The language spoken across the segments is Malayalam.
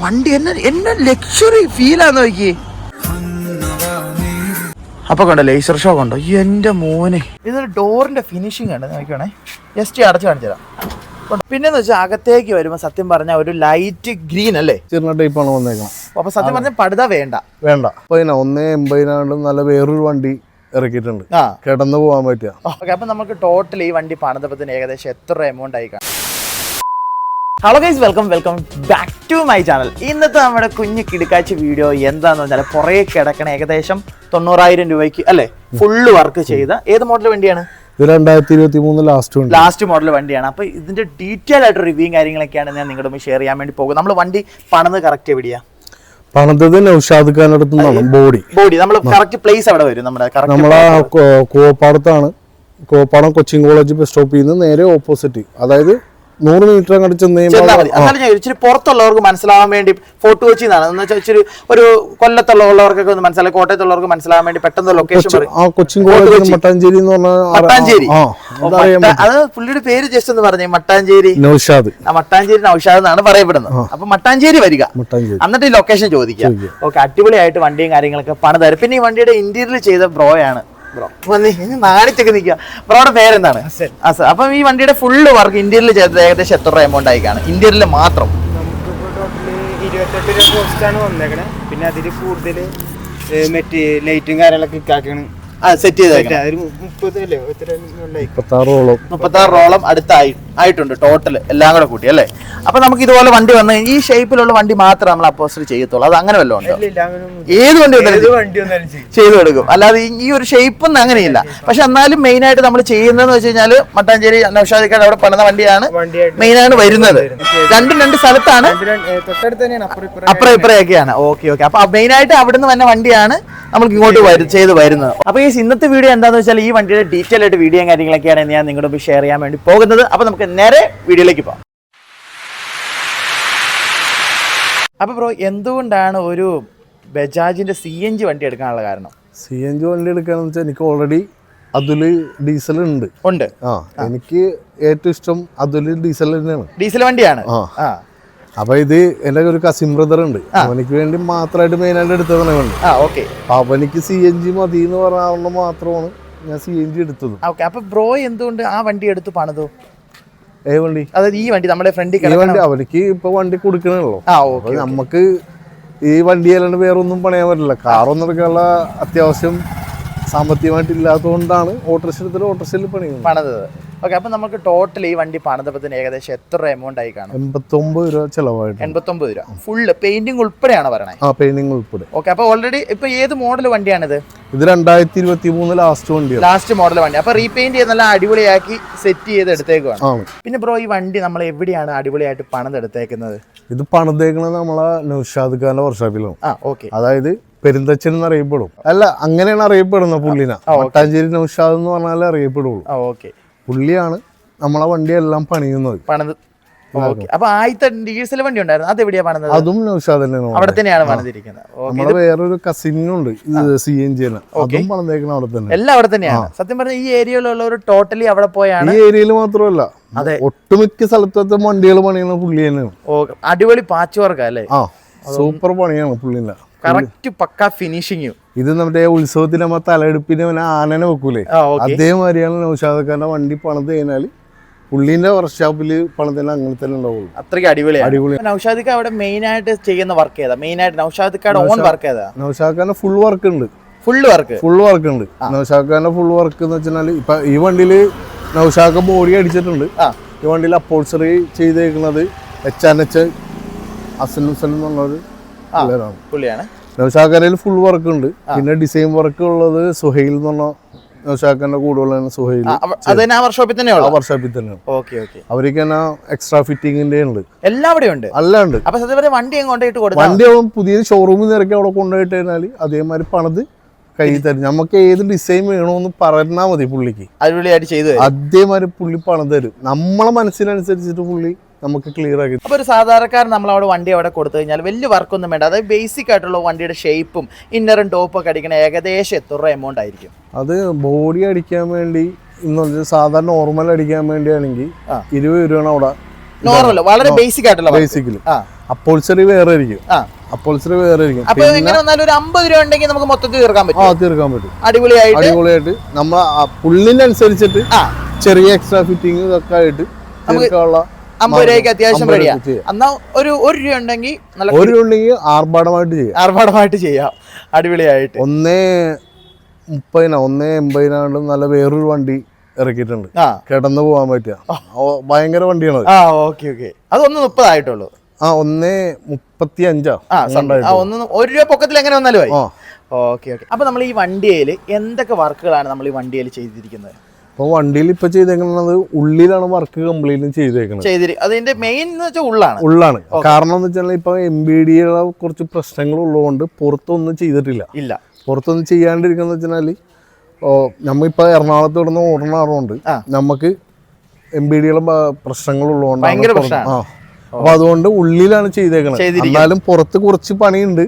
വണ്ടി എന്നെ എന്നെ ലക്ഷറി ഫീലാന്ന് നോക്കി അപ്പൊ കണ്ടോ ലേസർ ഷോ കണ്ടോ എന്റെ മോനെ. ഇതൊരു ഡോറിന്റെ ഫിനിഷിംഗ് ആണ് നോക്കണേ ജസ്റ്റ് അടച്ചു കാണിച്ചു തരാം. കണ്ടോ? പിന്നെന്ന് വെച്ചാൽ അകത്തേക്ക് വരുമ്പോ സത്യം പറഞ്ഞ ഒരു ലൈറ്റ് ഗ്രീൻ അല്ലേ? ചെറിയ ടൈപ്പാണ് വന്നേക്കണം അപ്പൊ സത്യം പറഞ്ഞ പടുത വേണ്ട. വേണ്ട. അപ്പൊ ഒന്നേ എൺപതിനാണ്ടും നല്ല വേറൊരു വണ്ടി ഇറക്കിയിട്ടുണ്ട്. കിടന്നു പോകാൻ പറ്റിയ അപ്പൊ നമുക്ക് ടോട്ടൽ ഈ വണ്ടി പണിതപ്പത്തിന് ഏകദേശം എത്ര എമൗണ്ട് ആയി കാണും? Hello guys welcome welcome back to my channel ഇന്നത്തെ നമ്മുടെ കുഞ്ഞു കിടക്കാച്ച വീഡിയോ എന്താന്ന് പറഞ്ഞാൽ പുറകെ കിടക്കണ ഏകദേശം തൊണ്ണൂറായിരം രൂപയ്ക്ക് അല്ലേ? ഫുള്ള് വർക്ക് ചെയ്ത ഏത് മോഡൽ വണ്ടിയാണ്? ഇത് രണ്ടായിരത്തി ഇരുപത്തി മൂന്ന് ലാസ്റ്റ് മോഡൽ വണ്ടിയാണ്. അപ്പോൾ ഇതിന്റെ ഡീറ്റെയിൽ ആയിട്ട് റിവ്യൂയും കാര്യങ്ങളൊക്കെയാണ് ഞാൻ നിങ്ങളുടെ ഷെയർ ചെയ്യാൻ വേണ്ടി പോകും നമ്മൾ വണ്ടി പണിത് കറക്റ്റ് എവിടെയാ? പണത്തത് നൗഷാദ് ഖാൻ അടുത്ത് നിന്നാണ് ബോഡി. ബോഡി. നമ്മൾ കറക്റ്റ് പ്ലേസ് അവിടെ വരും നമ്മുടെ നമ്മളെ കോപ്പാടത്താണ്. കോപ്പാടം കൊച്ചിൻ കോളേജ് ബസ് സ്റ്റോപ്പിൽ നിന്ന് നേരെ ഓപ്പോസിറ്റ് അതായത് നൂറ് മീറ്റർ അങ്ങോട്ട് ചെന്ന് ചെന്നാൽ മതി. എന്നാലും ഞാൻ ഇച്ചിരി പുറത്തുള്ളവർക്ക് മനസ്സിലാവാൻ വേണ്ടി ഫോട്ടോ കൊച്ചിന്നാണ് എന്ന് വെച്ചാൽ ഇച്ചിരി ഒരു കൊല്ലത്തുള്ളവർക്കൊക്കെ ഒന്ന് മനസ്സിലായി. കോട്ടയത്തുള്ളവർക്ക് മനസ്സിലാവാൻ വേണ്ടി പെട്ടെന്ന് ലൊക്കേഷൻ ആ കൊച്ചിൻ കോളേജ് മട്ടാഞ്ചേരി എന്ന് മട്ടാഞ്ചേരി. അത് പുള്ളിയുടെ പേര് ജസ്റ്റ് എന്ന് പറഞ്ഞു. മട്ടാഞ്ചേരി. നൗഷാദ്. മട്ടാഞ്ചേരി നൌഷാദ് എന്നാണ് പറയപ്പെടുന്നത്. അപ്പൊ മട്ടാഞ്ചേരി വരിക. മട്ടാഞ്ചേരി. എന്നിട്ട് ഈ ലൊക്കേഷൻ ചോദിക്കാം ഓക്കെ അടിപൊളിയായിട്ട് വണ്ടിയും കാര്യങ്ങളൊക്കെ പണിതരും പിന്നെ ഈ വണ്ടിയുടെ ഇന്റീരിയർ ചെയ്ത ബ്രോയാണ് ബ്രോ നാണിച്ചൊക്കെ നിൽക്കുക. ബ്രോയുടെ പേരെന്താണ്? അസ അപ്പം ഈ വണ്ടിയുടെ ഫുള്ള് വർക്ക് ഇന്ത്യയിൽ ചെയ്തത് ഏകദേശം എത്ര രൂപ എമൗണ്ട് ആയിക്കാണ്? ഇന്ത്യയിൽ മാത്രം. ഇരുപത്തെട്ട് രൂപ വന്നേക്കണേ. പിന്നെ അതിൽ കൂടുതൽ മറ്റേ ലൈറ്റും കാര്യങ്ങളൊക്കെ ഇക്കാക്കാണ് സെറ്റ് ചെയ്തേക്കാം ഒരു മുപ്പത് അല്ലേ എത്ര ലൈറ്റ് മുപ്പത്താറോളം മുപ്പത്താറ് റോളം അടുത്തായി ആയിട്ടുണ്ട് ടോട്ടൽ എല്ലാം കൂടെ കൂട്ടി അല്ലേ? അപ്പൊ നമുക്ക് ഇതുപോലെ വണ്ടി വന്നു ഈ ഷേപ്പിലുള്ള വണ്ടി മാത്രം നമ്മൾ അപ്പോസ്റ്റർ ചെയ്യത്തുള്ളൂ. അത് അങ്ങനെ വല്ലതും ഉണ്ടോ? ഏത് വണ്ടി ഏത് വണ്ടി വന്നാലും ചെയ്യും. ചെയ്തു കൊടുക്കും. അല്ലാതെ ഈ- ഒരു ഷേപ്പ് ഒന്നും അങ്ങനെയില്ല. പക്ഷെ എന്നാലും മെയിൻ ആയിട്ട് നമ്മൾ ചെയ്യുന്നതെന്ന് വെച്ച് കഴിഞ്ഞാൽ മട്ടാഞ്ചേരി നൗഷാദിക്കാട് അവിടെ പണിത വണ്ടിയാണ് മെയിൻ ആണ് വരുന്നത്. രണ്ടും രണ്ട് സ്ഥലത്താണ്. അപ്പുറം ഇപ്പുറയൊക്കെയാണ് ഓക്കെ ഓക്കെ. അപ്പൊ മെയിൻ ആയിട്ട് അവിടുന്ന് വന്ന വണ്ടിയാണ് നമുക്ക് ഇങ്ങോട്ട് വരും ചെയ്ത് വരുന്നത്. അപ്പൊ ഈ ഇന്നത്തെ വീഡിയോ എന്താണെന്ന് വെച്ചാൽ ഈ വണ്ടിയുടെ ഡീറ്റെയിൽ ആയിട്ട് വീഡിയോ കാര്യങ്ങളൊക്കെയാണ് ഞാൻ നിങ്ങളുടെ മുമ്പ് ഷെയർ ചെയ്യാൻ വേണ്ടി പോകുന്നത്. അപ്പൊ നമുക്ക് നേരെ വീഡിയോയിലേക്ക് പോകാം. അപ്പൊ ബ്രോ എന്തുകൊണ്ടാണ് ഒരു ബജാജിന്റെ സി എൻ ജി വണ്ടി എടുക്കാനുള്ള കാരണം? സി എൻ ജി വണ്ടി എടുക്കാന്ന് വെച്ചാൽ എനിക്ക് ഓൾറെഡി അതിൽ ഡീസൽ ഉണ്ട്. ഉണ്ട്. ആ എനിക്ക് ഏറ്റവും ഇഷ്ടം അതിൽ ഡീസൽ തന്നെയാണ്. ഡീസൽ വണ്ടിയാണ്. ആ. അപ്പൊ ഇത് എന്റെ ഒരു കസിൻ ബ്രദർ ഉണ്ട്. അവനിക്ക് വേണ്ടി മാത്രമായിട്ട് മെയിൻ ആയിട്ട് എടുത്തതാണ് വണ്ടി അപ്പൊ അവനിക്ക് സി എൻ ജി മതി എന്ന് പറഞ്ഞ മാത്രമാണ് ഞാൻ സി എൻ ജി എടുത്തത്. അപ്പൊ ബ്രോ എന്തുകൊണ്ട് ആ വണ്ടി എടുത്തു പണിതു? ഏ വണ്ടി? അതായത് ഈ വണ്ടി നമ്മുടെ ഫ്രണ്ടിൽ ഈ വണ്ടി അവർക്ക് ഇപ്പൊ വണ്ടി കൊടുക്കണല്ലോ നമുക്ക് ഈ വണ്ടി അല്ലാണ്ട് വേറെ ഒന്നും പണിയാൻ പറ്റില്ല. കാറൊന്നും എടുക്കാനുള്ള അത്യാവശ്യം സാമ്പത്തികമായിട്ട് ഇല്ലാത്തതുകൊണ്ടാണ് ഓട്ടോറിക്ഷ എടുത്തിട്ട് ഓട്ടോറിക്ഷയിൽ പണിയുന്നത്. പണിതത്. ഓക്കെ അപ്പൊ നമുക്ക് ടോട്ടൽ ഈ വണ്ടി പണിതപ്പത്തിന് ഏകദേശം എത്ര എമൗണ്ട് ആയി കാണും? എൺപത്തൊമ്പത് രൂപ ചെലവായിട്ട്. എൺപത്തൊമ്പത് രൂപ. ഫുള്ള് പെയിന്റിംഗ് ഉൾപ്പെടെയാണ് പറയണേ? ആ പെയിന്റിംഗ് ഉൾപ്പെടെ. ഓക്കെ അപ്പൊ ഓൾറെഡി ഇപ്പൊ ഏത് മോഡൽ വണ്ടിയാണിത്? ഇത് രണ്ടായിരത്തി ഇരുപത്തി മൂന്ന് ലാസ്റ്റ് വണ്ടി ലാസ്റ്റ് മോഡൽ വണ്ടി. അപ്പൊ റീപെയിന്റ് ചെയ്ത് നല്ല അടിപൊളിയാക്കി സെറ്റ് ചെയ്ത് എടുത്തേക്കുവാണ്. പിന്നെ ബ്രോ ഈ വണ്ടി നമ്മൾ എവിടെയാണ് അടിപൊളിയായിട്ട് പണിതെടുത്തേക്കുന്നത്? ഇത് പണിതേക്കുന്നത് നമ്മളെ നൗഷാദ് ഖാന്റെ വർഷാപ്പിലാണ് ആ ഓക്കെ. അതായത് പെരുന്തച്ചൻ എന്ന് അറിയപ്പെടും. അല്ല അങ്ങനെയാണ് അറിയപ്പെടുന്നത് പുള്ളിനെ. മട്ടാഞ്ചേരി നൗഷാദ് എന്ന് പറഞ്ഞാലേ അറിയപ്പെടുള്ളൂ. ഓക്കെ. പുള്ളിയാണ് നമ്മളെ വണ്ടിയെല്ലാം പണിയുന്നത്. പണിത്. ഓക്കെ. അപ്പൊ ആദ്യത്തെ ഡീസൽ വണ്ടി ഉണ്ടായിരുന്നു. അത് എവിടെയാ പണിതത്? അതും നൗഷാദ് തന്നെയാണ് അവിടെ തന്നെയാണ് പണിതിരിക്കുന്നത്. ഓക്കെ. നമ്മളെ വേറൊരു കസിനുണ്ട് സി എൻ ജി അതും പണിതേക്കണ അവിടെ തന്നെ. എല്ലാം അവിടെ തന്നെയാണ്. സത്യം പറഞ്ഞ ഈ ഏരിയയിലുള്ളവർ ടോട്ടലി അവിടെ പോയാണ്. ഈ ഏരിയയിൽ മാത്രമല്ല അതെ. ഒട്ടുമിക്ക സ്ഥലത്തെ വണ്ടികൾ പണിയുന്ന പുള്ളി തന്നെയാണ്. അടിപൊളി പാച്ച് വർക്കാ അല്ലേ? സൂപ്പർ പണിയാണ് പുള്ളിന്റെ. കറക്റ്റ് പക്ക ഫിനിഷിങ് ഇത് നമ്മുടെ ഉത്സവത്തിന്റെ നമ്മ തലയെടുപ്പിന് പിന്നെ ആനനെ വെക്കൂലേ? അതേമാതിരിയാണ് നൗഷാദക്കാരന്റെ വണ്ടി പണിത് കഴിഞ്ഞാൽ പുള്ളീന്റെ വർക്ക്ഷോപ്പിൽ പണിതന്നെ അങ്ങനെ തന്നെ ഉണ്ടാവുള്ളൂ. അത്രയ്ക്ക് അടിപൊളിയാണ്. അടിപൊളി. നൗഷാദിക്ക് അവിടെ മെയിൻ ആയിട്ട് ചെയ്യുന്ന വർക്ക് ഏതാ? മെയിൻ ആയിട്ട് നൗഷാദിക്കയുടെ ഓൺ വർക്ക് ഏതാ? നൗഷാദക്കാരന്റെ ഫുൾ വർക്ക് ഉണ്ട്. ഫുൾ വർക്ക് ഫുൾ വർക്ക് ഉണ്ട്. നൗഷാദക്കാരന്റെ ഫുൾ വർക്ക് എന്ന് വെച്ചാൽ ഇപ്പൊ ഈ വണ്ടിയിൽ നൗഷാദ് ബോഡി അടിച്ചിട്ടുണ്ട്. ഈ വണ്ടിയിൽ അപ്പോൾസറി ചെയ്തേക്കുന്നത് H and H Hassan Hussain എന്നുള്ളത് പിള്ളേരാണ്. പുള്ളിയാണ്. നൗഷാദക്കാരയിൽ ഫുൾ വർക്ക് ഉണ്ട്. പിന്നെ ഡിസൈൻ വർക്ക് ഉള്ളത് സുഹൈൽ എന്ന് പറഞ്ഞ നൗഷാക്കറിന്റെ കൂടെയുള്ള സുഹൈൽ അത് തന്നെ ആ വർക്ക്ഷോപ്പിൽ തന്നെ ആ ഉള്ളു വർഷാപ്പിൽ തന്നെയാണ് ഓക്കെ ഓക്കെ അവർക്ക് തന്നെ എക്സ്ട്രാ ഫിറ്റിംഗിന്റെ ഉണ്ട്. എല്ലാവിടെയും ഉണ്ട്? അല്ലാണ്ട്. അപ്പൊ സത്യം പറഞ്ഞാൽ വണ്ടി ഇട്ട് കൊടുത്താൽ വണ്ടി പുതിയ ഷോറൂമിൽ ഇറക്കി അവിടെ കൊണ്ടുപോയിട്ട് കഴിഞ്ഞാൽ അതേമാതിരി പണിത് കയ്യിൽ തരും. നമുക്ക് ഏത് ഡിസൈൻ വേണമെന്ന് പറഞ്ഞാൽ മതി പുള്ളിക്ക്. അടിപൊളിയായിട്ട് ചെയ്തു തരും. അതേമാതിരി പുള്ളി പണം തരും. നമ്മളെ മനസ്സിനനുസരിച്ചിട്ട് പുള്ളി നമുക്ക് ക്ലിയർ ആക്കി അപ്പോൾ ഒരു സാധാരണക്കാരൻ നമ്മൾ അവിടെ വണ്ടി അവിടെ കൊടുത്തു കഴിഞ്ഞാൽ വലിയ വർക്കൊന്നും വേണ്ട. അതായത് ബേസിക് ആയിട്ടുള്ള വണ്ടിയുടെ ഷേപ്പും ഇന്നറും ടോപ്പും ഒക്കെ അടിക്കണ ഏകദേശം എത്ര രൂപ എമൗണ്ട് ആയിരിക്കും? അത് ബോഡി അടിക്കാൻ വേണ്ടി ഇന്ന് പറഞ്ഞാൽ സാധാരണ നോർമൽ അടിക്കാൻ വേണ്ടിയാണെങ്കിൽ. ഇരുപത് രൂപയാണ് അവിടെ നോർമൽ വളരെ ബേസിക് ആയിട്ടുള്ള. ബേസിക്കലി അപ്പോൾസറി വേറെ ആയിരിക്കും. അപ്പോൾസറി വേറെ ആയിരിക്കും. അപ്പൊ എങ്ങനെ വന്നാലും ഒരു അമ്പത് രൂപ ഉണ്ടെങ്കിൽ നമുക്ക് മൊത്തത്തിൽ തീർക്കാൻ പറ്റും ആ തീർക്കാൻ പറ്റും. അടിപൊളിയായിട്ട്? അടിപൊളിയായിട്ട്. നമ്മൾ പുള്ളിനനുസരിച്ചിട്ട് ചെറിയ എക്സ്ട്രാ ഫിറ്റിംഗ് ഒക്കെ ആയിട്ട് തീർക്കാനുള്ള അമ്പത് രൂപയ്ക്ക് അത്യാവശ്യം റെഡിയാ. എന്നാ ഒരു ഒരു രൂപ ഉണ്ടെങ്കിൽ നല്ല ഒരു ഉണ്ടെങ്കിൽ ആർഭാടമായിട്ട് ചെയ്യാം. ആർഭാടമായിട്ട് ചെയ്യാം. അടിപൊളിയായിട്ട്. ഒന്നേ മുപ്പതിനാ ഒന്നേ എൺപതിനാണ്ട് നല്ല വേറൊരു വണ്ടി ഇറക്കിയിട്ടുണ്ട്. കിടന്നു പോകാൻ പറ്റിയ ഭയങ്കര വണ്ടിയാണ്. ആ ഓക്കെ ഓക്കെ. അത് ഒന്ന് മുപ്പതായിട്ടുള്ളൂ. ആ ഒന്നേ മുപ്പത്തി അഞ്ചാ ഒന്ന് ഒരു രൂപ പൊക്കത്തിൽ എങ്ങനെ വന്നാലും ഓക്കെ ഓക്കെ. അപ്പൊ നമ്മൾ ഈ വണ്ടിയിൽ എന്തൊക്കെ വർക്കുകളാണ് നമ്മൾ ഈ വണ്ടിയിൽ ചെയ്തിരിക്കുന്നത്? അപ്പൊ വണ്ടിയിൽ ഇപ്പൊ ചെയ്തേക്കുന്നത് ഉള്ളിലാണ് വർക്ക് കംപ്ലീറ്റ് ചെയ്തേക്കുന്നത് അതിന്റെ മെയിൻ എന്ന് വെച്ചാൽ ഉള്ളാണ്. ഉള്ളാണ്. കാരണം എന്ന് വെച്ചാൽ ഇപ്പൊ എം ബി ഡിയുടെ കുറച്ച് പ്രശ്നങ്ങൾ ഉള്ളതുകൊണ്ട് പുറത്തൊന്നും ചെയ്തിട്ടില്ല. ഇല്ല. പുറത്തൊന്നും ചെയ്യാണ്ടിരിക്കുന്ന വെച്ചാൽ ഓ നമ്മളിപ്പോ എറണാകുളത്ത് കിടന്ന് ഓടണാറുണ്ട്. നമുക്ക് എം ബി ഡിയുടെ പ്രശ്നങ്ങൾ ഉള്ളതുകൊണ്ട് ആ. അപ്പൊ അതുകൊണ്ട് ഉള്ളിലാണ് ചെയ്തേക്കുന്നത്. എന്നാലും പുറത്ത് കുറച്ച് പണിയുണ്ട്.